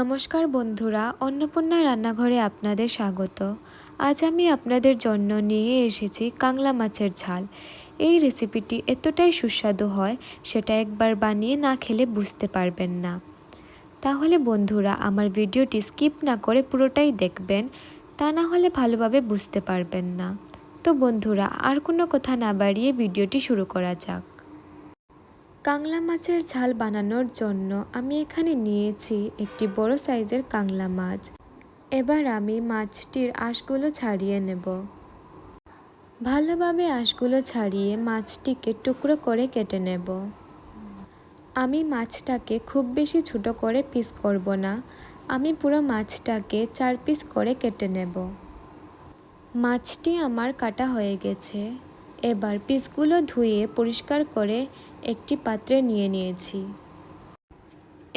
নমস্কার বন্ধুরা, অন্নপূর্ণা রান্নাঘরে আপনাদের স্বাগত। আজ আমি আপনাদের জন্য নিয়ে এসেছি কাংলা মাছের ঝাল। এই রেসিপিটি এতটাই সুস্বাদু হয়, সেটা একবার বানিয়ে না খেলে বুঝতে পারবেন না। তাহলে বন্ধুরা, আমার ভিডিওটি স্কিপ না করে পুরোটাই দেখবেন, তা না হলে ভালোভাবে বুঝতে পারবেন না। তো বন্ধুরা, আর কোনো কথা না বাড়িয়ে ভিডিওটি শুরু করা যাক। কাংলা মাছের ঝাল বানানোর জন্য আমি এখানে নিয়েছি একটি বড় সাইজের কাংলা মাছ। এবার আমি মাছটির আঁশগুলো ছাড়িয়ে নেব। ভালোভাবে আঁশগুলো ছাড়িয়ে মাছটিকে টুকরো করে কেটে নেব। আমি মাছটাকে খুব বেশি ছোটো করে পিস করব না। আমি পুরো মাছটাকে চার পিস করে কেটে নেব। মাছটি আমার কাটা হয়ে গেছে। এবার পিসগুলো ধুয়ে পরিষ্কার করে একটি পাত্রে নিয়ে নিয়েছি।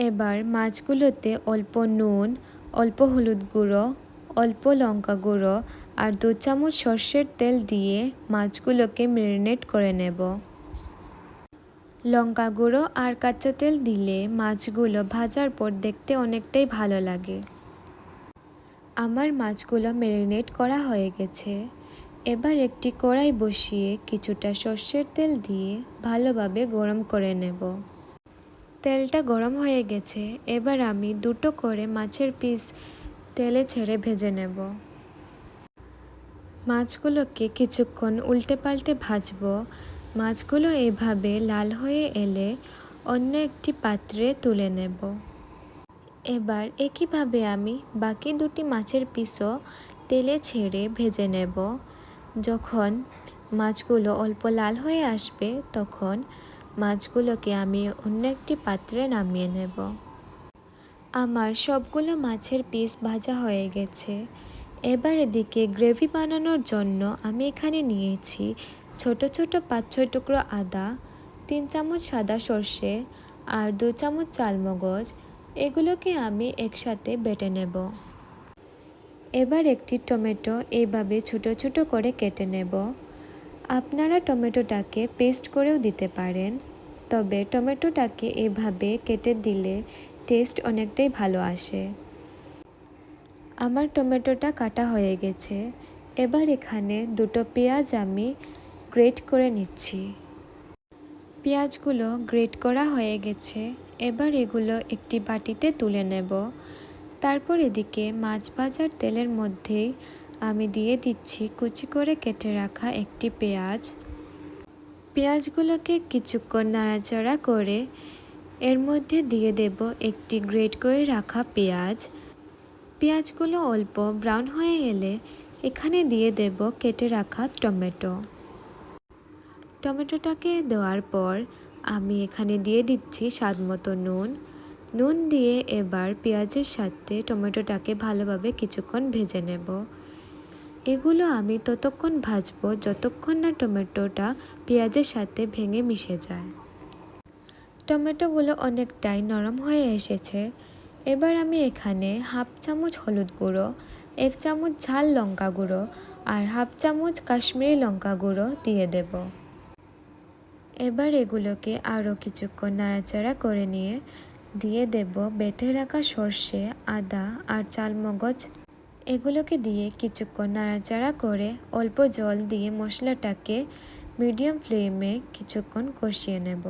এবার মাছগুলোতে অল্প নুন, অল্প হলুদ গুঁড়ো, অল্প লঙ্কা গুঁড়ো আর দু চামচ সর্ষের তেল দিয়ে মাছগুলোকে ম্যারিনেট করে নেব। লঙ্কা গুঁড়ো আর কাঁচা তেল দিলে মাছগুলো ভাজার পর দেখতে অনেকটাই ভালো লাগে। আমার মাছগুলো ম্যারিনেট করা হয়ে গেছে। এবার একটি কড়াই বসিয়ে কিছুটা সর্ষের তেল দিয়ে ভালোভাবে গরম করে নেব। তেলটা গরম হয়ে গেছে, এবার আমি দুটো করে মাছের পিস তেলে ছেড়ে ভেজে নেব। মাছগুলোকে কিছুক্ষণ উল্টে পাল্টে ভাজব। মাছগুলো এভাবে লাল হয়ে এলে অন্য একটি পাত্রে তুলে নেব। এবার একইভাবে আমি বাকি দুটি মাছের পিসও তেলে ছেড়ে ভেজে নেব। যখন মাছগুলো অল্প লাল হয়ে আসবে, তখন মাছগুলোকে আমি অন্য একটি পাত্রে নামিয়ে নেব। আমার সবগুলো মাছের পিস ভাজা হয়ে গেছে। এবার এদিকে গ্রেভি বানানোর জন্য আমি এখানে নিয়েছি ছোট ছোট পাঁচ ছয় টুকরো আদা, তিন চামচ সাদা সর্ষে আর দু চামচ চালমগজ। এগুলোকে আমি একসাথে বেটে নেব। এবার একটি টমেটো এইভাবে ছোট ছোট করে কেটে নেব। আপনারা টমেটোটাকে পেস্ট করেও দিতে পারেন, তবে টমেটোটাকে এভাবে কেটে দিলে টেস্ট অনেকটাই ভালো আসে। আমার টমেটোটা কাটা হয়ে গেছে। এবার এখানে দুটো পেঁয়াজ আমি গ্রেট করে নিচ্ছি। পেঁয়াজগুলো গ্রেট করা হয়ে গেছে। এবার এগুলো একটি বাটিতে তুলে নেব। তারপর এদিকে মাছ ভাজার তেলের মধ্যে আমি দিয়ে দিচ্ছি কুচি করে কেটে রাখা একটি পেঁয়াজ। পেঁয়াজগুলোকে কিছুক্ষণ নাড়াচাড়া করে এর মধ্যে দিয়ে দেব একটি গ্রেট করে রাখা পেঁয়াজ। পেঁয়াজগুলো অল্প ব্রাউন হয়ে এলে এখানে দিয়ে দেব কেটে রাখা টমেটো। টমেটোটাকে দেওয়ার পর আমি এখানে দিয়ে দিচ্ছি স্বাদ মতো নুন। নুন দিয়ে এবার পেঁয়াজের সাথে টমেটোটাকে ভালোভাবে কিছুক্ষণ ভেজে নেব। এগুলো আমি ততক্ষণ ভাজবো যতক্ষণ না টমেটোটা পেঁয়াজের সাথে ভেঙে মিশে যায়। টমেটোগুলো অনেকটাই নরম হয়ে এসেছে। এবার আমি এখানে হাফ চামচ হলুদ গুঁড়ো, এক চামচ ঝাল লঙ্কা গুঁড়ো আর হাফ চামচ কাশ্মীরি লঙ্কা গুঁড়ো দিয়ে দেব। এবার এগুলোকে আরও কিছুক্ষণ নাড়াচাড়া করে নিয়ে দিয়ে দেব বেটে রাখা সর্ষে, আদা আর চালমগজ। এগুলোকে দিয়ে কিছুক্ষণ নাড়াচাড়া করে অল্প জল দিয়ে মশলাটাকে মিডিয়াম ফ্লেমে কিছুক্ষণ কষিয়ে নেব।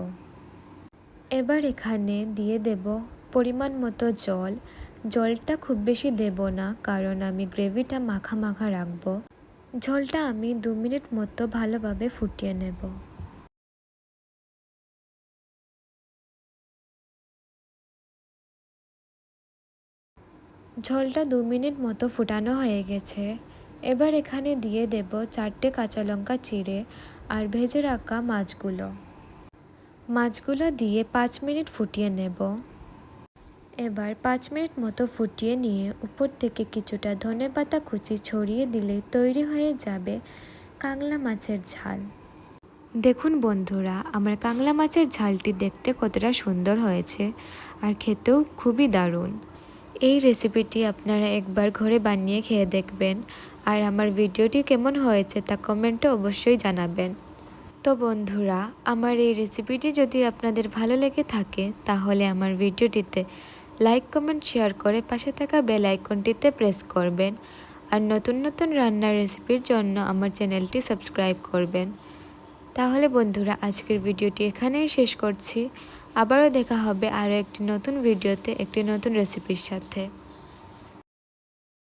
এবার এখানে দিয়ে দেব পরিমাণ মতো জল। জলটা খুব বেশি দেব না, কারণ আমি গ্রেভিটা মাখা মাখা রাখব। ঝোলটা আমি দু মিনিট মতো ভালোভাবে ফুটিয়ে নেব। ঝোলটা দু মিনিট মতো ফুটানো হয়ে গেছে। এবার এখানে দিয়ে দেব চারটে কাঁচা লঙ্কা চিড়ে আর ভেজে রাখা মাছগুলো। মাছগুলো দিয়ে পাঁচ মিনিট ফুটিয়ে নেব। এবার পাঁচ মিনিট মতো ফুটিয়ে নিয়ে উপর থেকে কিছুটা ধনে পাতা কুচি ছড়িয়ে দিলে তৈরি হয়ে যাবে কাংলা মাছের ঝাল। দেখুন বন্ধুরা, আমার কাংলা মাছের ঝালটি দেখতে কতটা সুন্দর হয়েছে আর খেতেও খুবই দারুণ। এই রেসিপিটি আপনারা একবার ঘরে বানিয়ে খেয়ে দেখবেন। আর আমার ভিডিওটি কেমন হয়েছে তা কমেন্টে অবশ্যই জানাবেন। তো বন্ধুরা, আমার এই রেসিপিটি যদি আপনাদের ভালো লেগে থাকে, তাহলে আমার ভিডিওটিতে লাইক কমেন্ট শেয়ার করে পাশে থাকা বেল আইকনটিতে প্রেস করবেন। আর নতুন নতুন রান্নার রেসিপির জন্য আমার চ্যানেলটি সাবস্ক্রাইব করবেন। তাহলে বন্ধুরা, আজকের ভিডিওটি এখানেই শেষ করছি। আবারও দেখা হবে আরও একটি নতুন ভিডিওতে একটি নতুন রেসিপির সাথে।